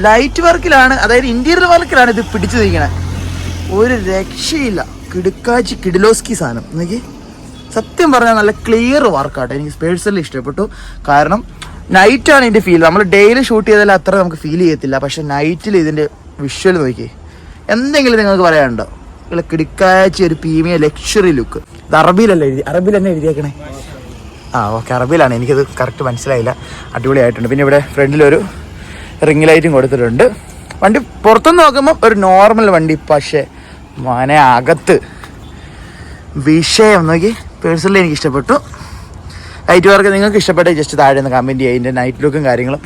ലൈറ്റ് വർക്കിലാണ് അതായത് ഇന്റീരിയർ വർക്കിലാണ് ഇത് പിടിച്ചു നിൽക്കണേ. ഒരു രക്ഷയില്ല. കിടുക്കാച്ചി കിഡിലോസ്കി സാധനം നോക്കി സത്യം പറഞ്ഞാൽ നല്ല ക്ലിയർ വർക്കാട്ടെ എനിക്ക് പേഴ്സണലി ഇഷ്ടപ്പെട്ടു. കാരണം നൈറ്റാണ് ഇതിന്റെ ഫീൽ നമ്മൾ ഡെയിലി ഷൂട്ട് ചെയ്താൽ അത്ര നമുക്ക് ഫീൽ ചെയ്യത്തില്ല. പക്ഷെ നൈറ്റിൽ ഇതിന്റെ വിഷ്വൽ നോക്കി എന്തെങ്കിലും നിങ്ങൾക്ക് പറയാനുണ്ടോ? നല്ല കിടിക്കാച്ച ഒരു പീമിയ ലക്ഷറി ലുക്ക് ഇത് അറബിയിലല്ലേ എഴുതി അറബിയിൽ തന്നെ എഴുതിയേക്കണേ? ആ ഓക്കെ അറബിയിലാണ്. എനിക്കത് കറക്റ്റ് മനസ്സിലായില്ല. അടിപൊളിയായിട്ടുണ്ട്. പിന്നെ ഇവിടെ ഫ്രണ്ടിലൊരു റിംഗ് ലൈറ്റും കൊടുത്തിട്ടുണ്ട്. വണ്ടി പുറത്തുനിന്ന് നോക്കുമ്പോൾ ഒരു നോർമൽ വണ്ടി പക്ഷേ മോനെ അകത്ത് വിഷയം. നോക്കി പേഴ്സണലി എനിക്ക് ഇഷ്ടപ്പെട്ടു ലൈറ്റ് വർക്ക് നിങ്ങൾക്ക് ഇഷ്ടപ്പെട്ട ജസ്റ്റ് താഴെ നിന്ന് കമന്റ് ചെയ്യുക അതിന്റെ നൈറ്റ് ലുക്കും കാര്യങ്ങളും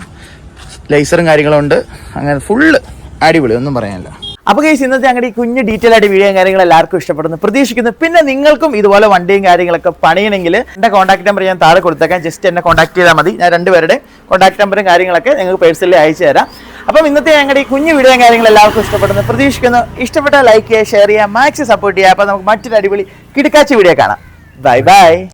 ലേസറും കാര്യങ്ങളും ഉണ്ട്. അങ്ങനെ ഫുള്ള് അടിപൊളി ഒന്നും പറയാനില്ല. അപ്പോൾ കേസ് ഇന്നത്തെ ഞങ്ങളുടെ ഈ കുഞ്ഞ് ഡീറ്റെയിൽ ആയിട്ട് വീഡിയോ കാര്യങ്ങൾ എല്ലാവർക്കും ഇഷ്ടപ്പെടുന്നു. പ്രതീക്ഷിക്കുന്നു. പിന്നെ നിങ്ങൾക്കും ഇതുപോലെ വണ്ടിയും കാര്യങ്ങളൊക്കെ പണിയണമെങ്കിൽ എന്റെ കോൺടാക്ട് നമ്പർ ഞാൻ താഴെ കൊടുത്തേക്കാം. ജസ്റ്റ് എന്നെ കോൺടാക്ട് ചെയ്താൽ മതി. ഞാൻ രണ്ടുപേരുടെ കോൺടാക്ട് നമ്പറും കാര്യങ്ങളൊക്കെ നിങ്ങൾക്ക് പേഴ്സണലി അയച്ചു തരാം. അപ്പം ഇന്നത്തെ ഞങ്ങളുടെ ഈ കുഞ്ഞു വീഡിയോ കാര്യങ്ങൾ എല്ലാവർക്കും ഇഷ്ടപ്പെടുന്നു. പ്രതീക്ഷിക്കുന്നു. ഇഷ്ടപ്പെട്ട ലൈക്ക് ചെയ്യുക ഷെയർ ചെയ്യുക മാക്സ് സപ്പോർട്ട് ചെയ്യുക. അപ്പോൾ നമുക്ക് മറ്റൊരു അടിപൊളി കിടക്കാച്ച വീഡിയോ കാണാം. Bye bye